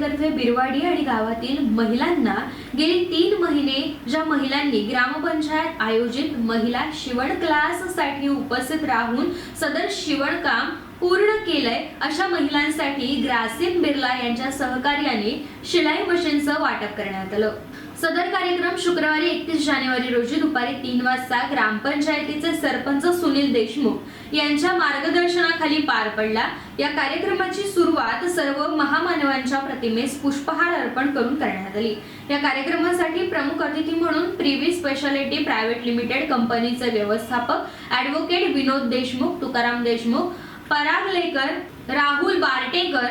तर्फे बिरवाडी आणि गावातील महिलांना गेली तीन महिने ज्या महिलांनी ग्रामपंचायत आयोजित महिला शिवण क्लाससाठी उपस्थित राहून सदर शिवणकाम पूर्ण केलंय अशा महिलांसाठी ग्रासिम बिर्ला यांच्या सहकार्याने शिलाई मशीनचं वाटप करण्यात आलं. सदर कार्यक्रम शुक्रवारी एकतीस जानेवारी रोजी दुपारी तीन वाजता ग्रामपंचायतीचे सरपंच सुनील देशमुख यांच्या मार्गदर्शनाखाली पार पडला. या कार्यक्रमाची सुरुवात सर्व महामानवांच्या प्रतिमेस पुष्पहार अर्पण करून करण्यात आली. या कार्यक्रमासाठी प्रमुख अतिथी म्हणून प्रिव्ही स्पेशालिटी प्रायव्हेट लिमिटेड कंपनीचे व्यवस्थापक ऍडव्होकेट विनोद देशमुख तुकाराम देशमुख परागलेकर राहुल बार्टेकर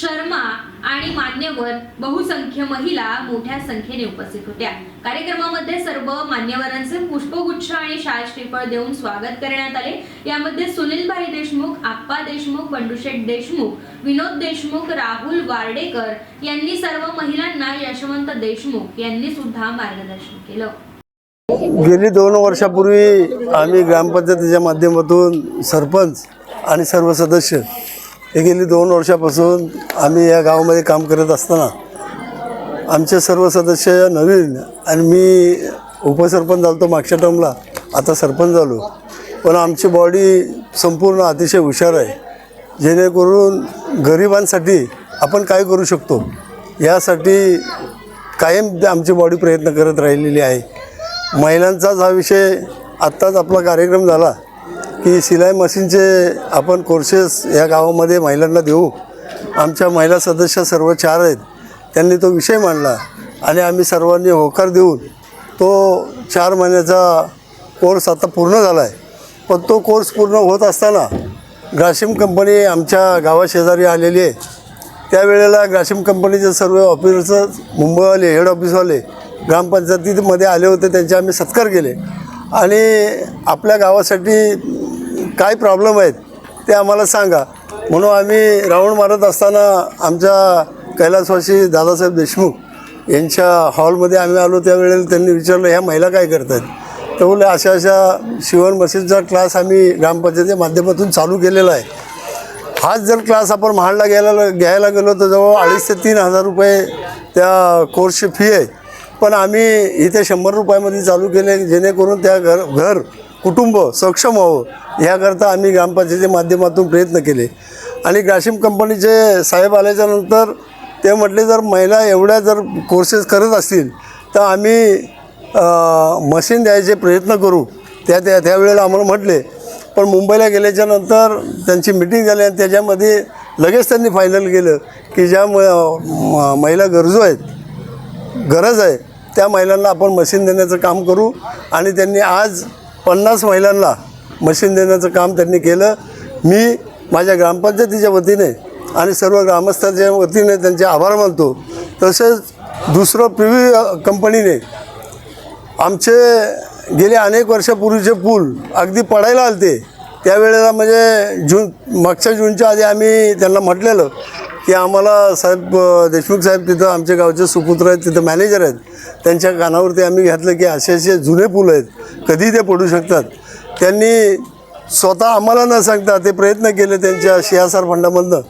शर्मा आणि मान्यवर बहुसंख्य महिला मोठ्या संख्येने उपस्थित होत्या. कार्यक्रमामध्ये सर्व मान्यवरांचे पुष्पगुच्छ आणि शाल श्रीफळ देऊन स्वागत करण्यात आले. यामध्ये सुनीलभाई देशमुख आप्पा देशमुख बंडूशेठ देशमुख विनोद देशमुख राहुल वार्डेकर यांनी सर्व महिलांना यशवंत देशमुख यांनी सुद्धा मार्गदर्शन केलं. गेली दोन वर्षापूर्वी आम्ही ग्रामपंचायतीच्या माध्यमातून सरपंच आणि सर्व सदस्य हे गेली दोन वर्षापासून आम्ही या गावामध्ये काम करत असताना आमचे सर्व सदस्य नवीन आणि मी उपसरपंच झालो मागच्या टर्मला आता सरपंच झालो. पण आमची बॉडी संपूर्ण अतिशय हुशार आहे. जेणेकरून गरिबांसाठी आपण काय करू शकतो? यासाठी कायम आमची बॉडी प्रयत्न करत राहिलेली आहे. महिलांचाच हा विषय आत्ताच आपला कार्यक्रम झाला. की सिलाई मशीनचे आपण कोर्सेस या गावामध्ये महिलांना देऊ. आमच्या महिला सदस्य सर्व चार आहेत. त्यांनी तो विषय मांडला आणि आम्ही सर्वांनी होकार देऊन तो चार महिन्याचा कोर्स आता पूर्ण झाला आहे पण तो कोर्स पूर्ण होत असताना ग्रासिम कंपनी आमच्या गावाशेजारी आलेली आहे. त्यावेळेला ग्रासिम कंपनीचे सर्व ऑफिसर्स मुंबईवाले हेड ऑफिसवाले ग्रामपंचायतीमध्ये आले होते. त्यांचे आम्ही सत्कार केले. आणि आपल्या गावासाठी काय प्रॉब्लेम आहेत ते आम्हाला सांगा. म्हणून आम्ही राऊंड मारत असताना आमच्या कैलासवासी दादासाहेब देशमुख यांच्या हॉलमध्ये आम्ही आलो. त्यावेळेला त्यांनी विचारलं ह्या महिला काय करत आहेत तर बोलले अशा अशा शिवण मशीनचा क्लास आम्ही ग्रामपंचायतीच्या माध्यमातून चालू केलेला आहे. हाच जर क्लास आपण महाडला घ्यायला घ्यायला गेलो तर जवळ अडीच ते तीन हजार रुपये त्या कोर्सची फी आहे. पण आम्ही इथे शंभर रुपयामध्ये चालू केले जेणेकरून त्या घर घर कुटुंब सक्षम व्हावं ह्याकरता आम्ही ग्रामपंचायतीच्या माध्यमातून प्रयत्न केले. आणि ग्रासिम कंपनीचे साहेब आल्याच्यानंतर ते म्हटले जर महिला एवढ्या जर कोर्सेस करत असतील तर आम्ही मशीन द्यायचे प्रयत्न करू. त्या त्या त्यावेळेला आम्हाला म्हटले. पण मुंबईला गेल्याच्यानंतर त्यांची मिटिंग झाली आणि त्याच्यामध्ये लगेच त्यांनी फायनल केलं की ज्या म- महिला गरजू आहेत गरज आहे त्या महिलांना आपण मशीन देण्याचं काम करू. आणि त्यांनी आज पन्नास महिलांना मशीन देण्याचं काम त्यांनी केलं. मी माझ्या ग्रामपंचायतीच्या वतीने आणि सर्व ग्रामस्थांच्या वतीने त्यांचे आभार मानतो. तसेच दुसरं पी व्ही कंपनीने आमचे गेले अनेक वर्षापूर्वीचे पूल अगदी पडायला आलते. त्यावेळेला म्हणजे जून मागच्या जूनच्या आधी आम्ही त्यांना म्हटलेलं की आम्हाला साहेब देशमुख साहेब तिथं आमच्या गावचे सुपुत्र आहेत तिथं मॅनेजर आहेत. त्यांच्या कानावरती आम्ही घातलं की असे असे जुने पूल आहेत. कधी ते पडू शकतात. त्यांनी स्वतः आम्हाला न सांगता ते प्रयत्न केले त्यांच्या शियासार फंडामधनं.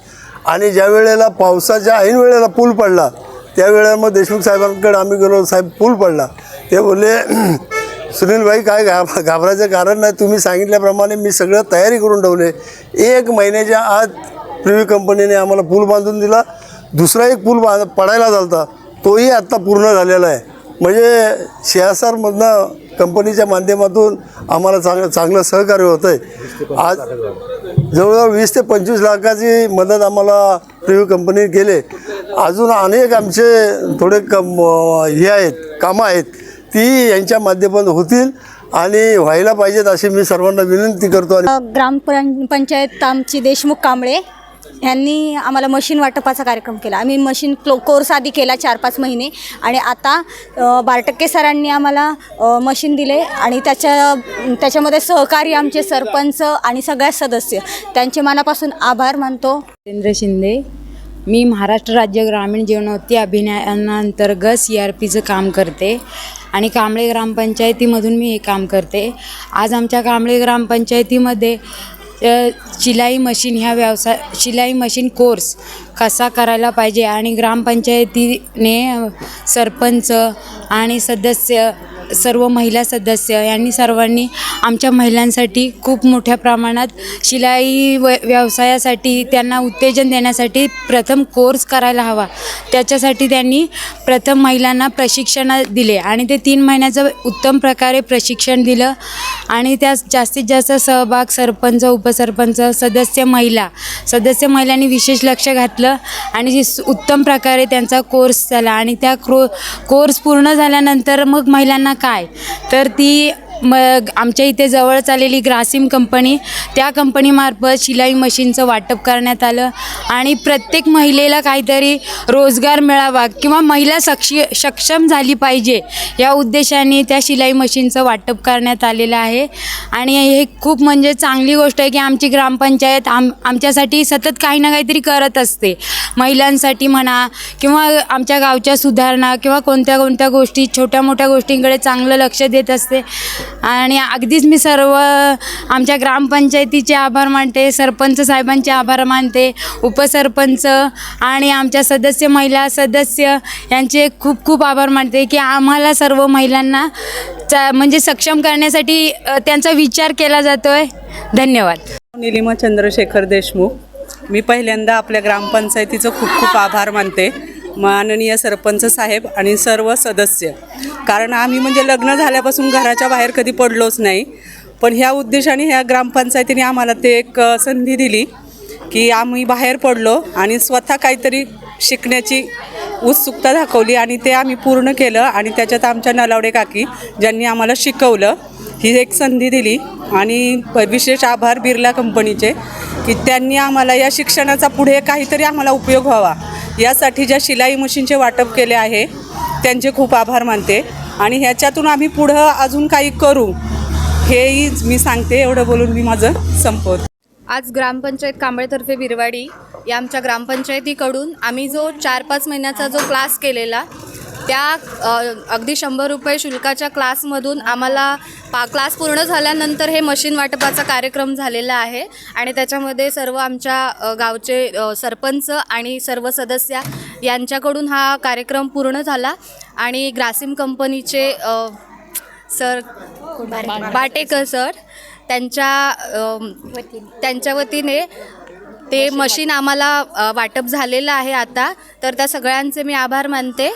आणि ज्या वेळेला पावसाच्या ऐन वेळेला पूल पडला त्यावेळेला मग देशमुख साहेबांकडे आम्ही गेलो साहेब पूल पडला. ते बोलले सुनीलभाई काय घाब घाबरायचं कारण नाही. तुम्ही सांगितल्याप्रमाणे मी सगळं तयारी करून ठेवले. एक महिन्याच्या आत प्रिव्ही कंपनीने आम्हाला पूल बांधून दिला. दुसरा एक पूल बांध पडायला झाला होता तोही आत्ता पूर्ण झालेला आहे. म्हणजे शेअरसारमधनं कंपनीच्या माध्यमातून आम्हाला चांगलं चांगलं सहकार्य होतं आहे आज जवळजवळ वीस ते पंचवीस लाखाची मदत आम्हाला प्रिव्ह्यू कंपनी केले. अजून अनेक आमचे थोडे कम हे आहेत कामं आहेत ती यांच्या माध्यमातून होतील आणि व्हायला पाहिजेत अशी मी सर्वांना विनंती करतो आणि ग्रामपंचायत आमची देशमुख कांबळे. यांनी आम्हाला मशीन वाटपाचा कार्यक्रम केला. आम्ही मशीन क्लो कोर्स आधी केला चार पाच महिने. आणि आता बारटक्के सरांनी आम्हाला मशीन दिले आणि त्याच्या त्याच्यामध्ये सहकारी आमचे सरपंच आणि सगळ्या सदस्य. त्यांचे मनापासून आभार मानतो. जितेंद्र शिंदे मी महाराष्ट्र राज्य ग्रामीण जीवनोत्ती अभियानाअंतर्गत सी आर पीचं काम करते आणि कांबळे ग्रामपंचायतीमधून मी हे काम करते. आज आमच्या कांबळे ग्रामपंचायतीमध्ये शिलाई मशीन ह्या व्यवसाय शिलाई मशीन कोर्स कसा करायला पाहिजे? आणि ग्रामपंचायतीने सरपंच आणि सदस्य सर्व महिला सदस्य यांनी सर्वांनी आमच्या महिलांसाठी खूप मोठ्या प्रमाणात शिलाई व व्यवसायासाठी त्यांना उत्तेजन देण्यासाठी प्रथम कोर्स करायला हवा. त्याच्यासाठी त्यांनी प्रथम महिलांना प्रशिक्षण दिले आणि ते तीन महिन्याचं उत्तम प्रकारे प्रशिक्षण दिलं आणि त्यास जास्तीत जास्त सहभाग सरपंच उपसरपंच सदस्य महिला सदस्य महिलांनी विशेष लक्ष घातलं आणि उत्तम प्रकारे त्यांचा कोर्स झाला आणि त्या क्रो कोर्स पूर्ण झाल्यानंतर मग महिलांना काय? तर ती मग आमच्या इथे जवळच आलेली ग्रासिम कंपनी त्या कंपनीमार्फत शिलाई मशीनचं वाटप करण्यात आलं. आणि प्रत्येक महिलेला काहीतरी रोजगार मिळावा किंवा महिला सक्षी सक्षम झाली पाहिजे या उद्देशाने त्या शिलाई मशीनचं वाटप करण्यात आलेलं आहे. आणि हे खूप म्हणजे चांगली गोष्ट आहे की आमची ग्रामपंचायत आम आमच्यासाठी सतत काही ना काहीतरी करत असते. महिलांसाठी म्हणा किंवा आमच्या गावच्या सुधारणा किंवा कोणत्या कोणत्या गोष्टी छोट्या मोठ्या गोष्टींकडे चांगलं लक्ष देत असते. आणि अगदीच मी सर्व आमच्या ग्रामपंचायतीचे आभार मानते सरपंच साहेबांचे आभार मानते उपसरपंच आणि आमच्या सदस्य महिला सदस्य यांचे खूप खूप आभार मानते की आम्हाला सर्व महिलांना चा म्हणजे सक्षम करण्यासाठी त्यांचा विचार केला जातो आहे धन्यवाद. निलिमा चंद्रशेखर देशमुख. मी पहिल्यांदा आपल्या ग्रामपंचायतीचं खूप खूप आभार मानते. माननीय सरपंच साहेब आणि सर्व सदस्य. कारण आम्ही म्हणजे लग्न झाल्यापासून घराच्या बाहेर कधी पडलोच नाही. पण ह्या उद्देशाने ह्या ग्रामपंचायतीने आम्हाला ते एक संधी दिली की आम्ही बाहेर पडलो आणि स्वतः काहीतरी शिकण्याची उत्सुकता दाखवली आणि ते आम्ही पूर्ण केलं आणि त्याच्यात आमच्या नलावडे काकी ज्यांनी आम्हाला शिकवलं ही एक संधी दिली. आणि विशेष आभार बिर्ला कंपनीचे की त्यांनी आम्हाला या शिक्षणाचा पुढे काहीतरी आम्हाला उपयोग व्हावा. यासाठी ज्या शिलाई मशीनचे वाटप केले आहे त्यांचे खूप आभार मानते. आणि ह्याच्यातून आम्ही पुढं अजून काही करू हेही मी सांगते एवढं बोलून मी माझं संपवत. आज ग्रामपंचायत कांबळेतर्फे बिरवाडी या आमच्या ग्रामपंचायतीकडून आम्ही जो चार पाच महिन्याचा जो क्लास केलेला त्या अगदी शंभर रुपये शुल्काच्या क्लासमधून आम्हाला पा क्लास पूर्ण झाल्यानंतर हे मशीन वाटपाचा कार्यक्रम झालेला आहे. आणि त्याच्यामध्ये सर्व आमच्या गावचे सरपंच आणि सर्व सदस्य यांच्याकडून हा कार्यक्रम पूर्ण झाला. आणि ग्रासिम कंपनीचे सर बाटेकर. सर त्यांच्या त्यांच्या वतीने ते मशीन आम्हाला वाटप झालेलं आहे आता. तर त्या सगळ्यांचे मी आभार मानते.